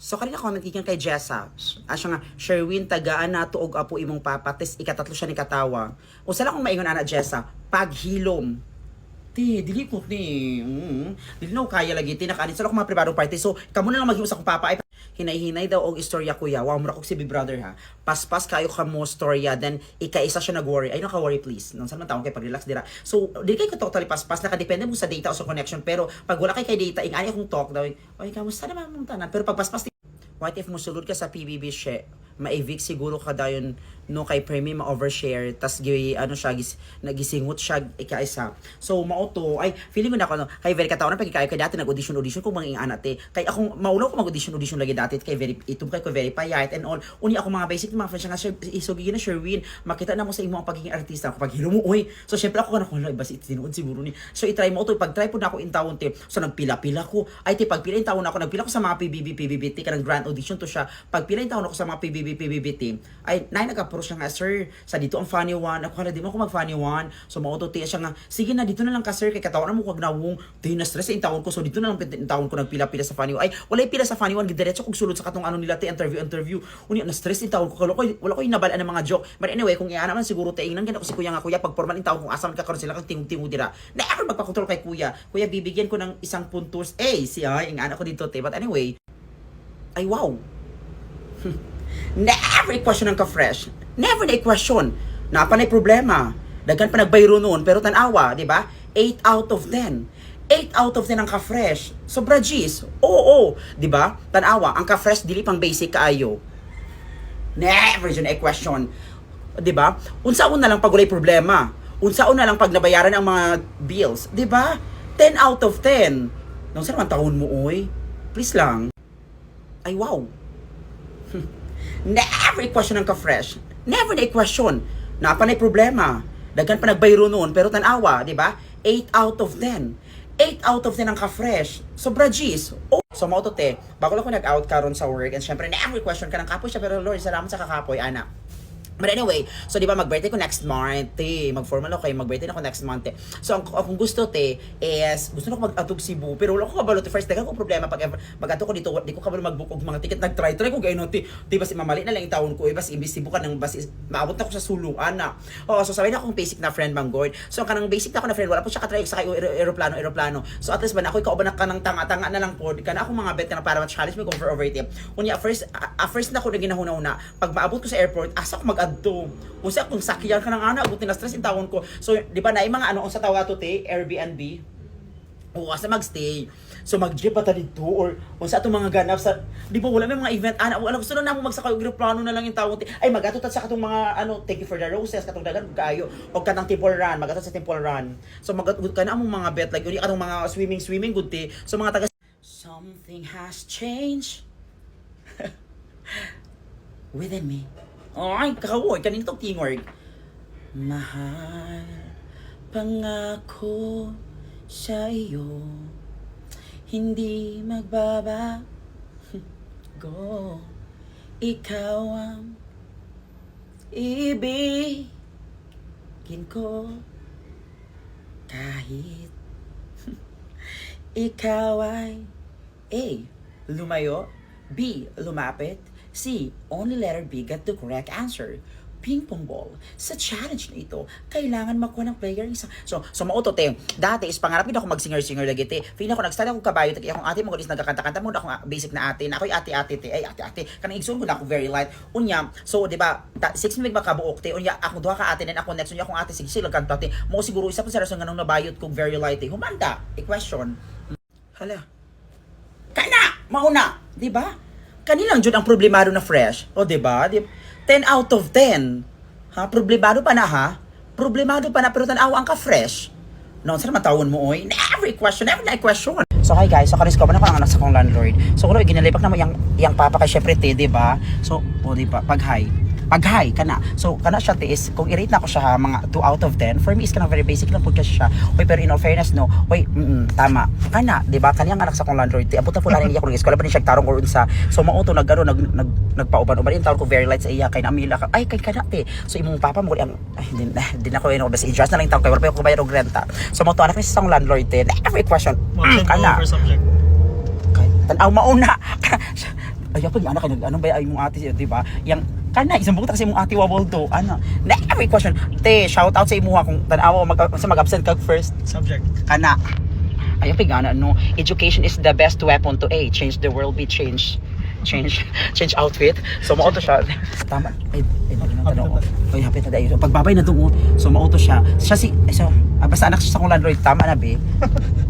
So kanina comment gikan kay Jessa. Asya nga Sherwin tagaan na tuog apo imong papa tes ikatatlo siya ni katawa. Usa lang kung maingon ana Jessa, paghilom. Ti, dili ko ni. Mm, dili na kaya lagi ti nakaani sa mga privado party. So kamo na lang maghimo sa akong papa ay hinay-hinay daw og istorya kuya. Wow, mura ko si Big Brother ha. Paspas kayo ka mo storya then ika-isa siya nag-worry. Ay naka-worry please. Nang man taon kay pag-relax dira. So di kay ko totally paspas nakadepende mo sa data o sa connection pero pag wala kay kay data ingani akong talk daw. Oy, kamusta naman mong tanan? Pero pag paspas What if musulod ka sa PBB share? Ma-evict siguro ka dayon no kay Premi ma-overshare tas gi ano siya gis, nagisingot siya ikaisa. So mao ay feeling ko na ako no kay very kataon pag kay dati nag-audition audition ko mga ana te. Kay akong maulaw ko mag-audition audition lagi dati kay very itum kay ko very payat and all. Uni ako mga basic mga friends nga sir isugigi na Sherwin makita na mo sa imo ang pagiging artista kapag hilo mo oy. So syempre ako kana ko bas itinuod siguro ni. So i-try mo to pag try po na ako in taon te. So nagpila-pila ko. Ay te pag pila in taon ako nagpila ko sa mga PBB PBB te kanang grand audition to siya. Pag pila in taon ako sa mga PBB PBB team ay nay nag-approach siya nga sir sa dito ang funny one. Ako hala di mo ako mag funny one. So mao to te siya nga sige na dito na lang ka sir kay katawan mo kag nawong di na stress in taon ko. So dito na lang in taon ko nagpila-pila sa funny one. Ay wala pila sa funny one gidiretso kog sulod sa katong ano nila te interview interview. Uni na stress in taon ko kalo ko wala ko inabalaan ng mga joke. But anyway kung iana man siguro te ingnan gana ko si kuya nga kuya pag formal in taon kung asa man ka karon sila kag tingog-tingog dira. Na ako magpakontrol kay kuya. Kuya bibigyan ko ng isang puntos. Eh siya ingana ko dito te. But anyway ay wow. Never question ang ka-fresh. Never na question. Napa na problema. Daghan pa nagbayro noon, pero tanawa, di ba? 8 out of 10. 8 out of 10 ang ka-fresh. Sobra G's. Oo, oo. Di ba? Tanawa, ang ka-fresh, dili pang basic kaayo. Never yun ay question. Di ba? Unsaon na lang pag walay problema. Unsaon na lang pag nabayaran ang mga bills. Di ba? 10 out of 10. Nung naman taon mo, oy? Please lang. Ay, wow. Never question ang ka-fresh. Never na question. Napa na problema. Daghan pa nagbayro noon, pero tanawa, di ba? 8 out of 10. 8 out of 10 ang ka-fresh. Sobra G's. Oh. So, mo to te, bago lang ko nag-out karon sa work, and syempre, never question ka ng kapoy siya, pero Lord, salamat sa kakapoy, anak. But anyway, so di ba mag-birthday ko next month, te. Mag-formal ako kayo, mag-birthday na ako next month, te. So ang, ang kung gusto, te, is gusto na ako mag-atog Cebu, pero wala ko kabalo, te. First, dagan ko problema pag mag-ato ko dito, di ko kabalo mag-book og mga ticket, nag-try, try ko gayno, te. Di ba si mamali na lang yung taon ko, eh, bas imbis Cebu ka nang bas, maabot na ko sa suluan na. Oh, so sabi na akong basic na friend bang Gord. So kanang basic na ako na friend, wala po siya katry sa kayo aeroplano, aeroplano. So at least ba na ako ikaw ba na kanang tanga-tanga na lang po, kana ako mga bet na para ma-challenge me over over it. Unya first, uh, first na ako na ginahuna-una, pag maabot ko sa airport, asa ko mag-adto Usa kung sakyan ka ng ana, buti na stress in tawon ko. So, di ba na mga ano sa tawa to te, Airbnb. O asa magstay. So mag-jeep pa dito or unsa atong mga ganap sa di ba wala may mga event ana wala gusto na namo magsakay og plano na lang yung tawon. Ay magato ta sa katong mga ano thank you for the roses katong dagan kayo o kanang temple run magato sa temple run. So magato ka na among mga bet like uni atong mga swimming swimming good te. So mga taga Something has changed within me. Ay, kakawoy, kanina itong teamwork. Mahal, pangako sa iyo, hindi magbaba. Go, ikaw ang ibigin ko kahit ikaw ay A. Lumayo B. Lumapit C. Only letter B got the correct answer. Ping pong ball. Sa challenge na ito, kailangan makuha ng player isa. So, so mauto te. Dati is pangarap din ako mag-singer-singer lagi te. Feel ako nag-start ako kabayo te. Akong ate mo is nagkakanta-kanta mo ako basic na ate. Na ako'y ate-ate te. Ay ate-ate. Kanang igsoon ko na ako very light. Unya, so di ba, ta, six mig makabuok te. Unya, ako duha ka ate then ako next unya akong ate sige sila kanta te. Mo siguro isa pa sa rason nga nung nabayot kong very light te. Humanda. I-question. Hala. Kana! Mauna! Di ba? Kanilang jud ang problemado na fresh. O di ba? Di 10 out of 10. Ha? Problemado pa na ha? Problemado pa na pero tanaw ang ka fresh. No, saan matawon mo oy? Never question, never na question. So hi guys, so ba na ko ang anak sa kong landlord. So kuno ginalipak na mo yang yang papa kay syempre te, di ba? So, o di ba, pag hi pag hi kana. So kana siya te is kung i-rate na ko siya ha, mga 2 out of 10 for me is kana very basic lang po kasi siya. Oy pero in all fairness no? Oy mm, tama. Kana di ba kaniyang anak sa kong landlord. Te abot na lang niya kung eskwela pa ni siya tarong or unsa. So mauto nagano nag, nag nagpauban-uban in taon ko very light sa iya kay namila ka ay kay kana te so imong papa mo ang ay din din ako yun basta i-adjust na lang taon kay wala pa ako bayad og renta. So anak ni sa akong landlord te every question. Mm, kana. tanaw mauna. Ay, apa anak kayo, ano ba ay mong ate, di ba? Yang, kana, isang buta kasi mong ate wawal do. Ano? Na, every question. Te, shout out sa imuha kung tanawa mag, sa mag-absent kag first. Subject. Kana. Ay, apa gana, no? Education is the best weapon to A. Change the world, be change. Change, change outfit. So, mauto siya. Tama. Ay, ay, tanong. Ay, hapit na dahil. Pagbabay na tungo. So, mauto siya. Siya si, ay, so, ah, basta anak sa kong landlord. Tama na, be.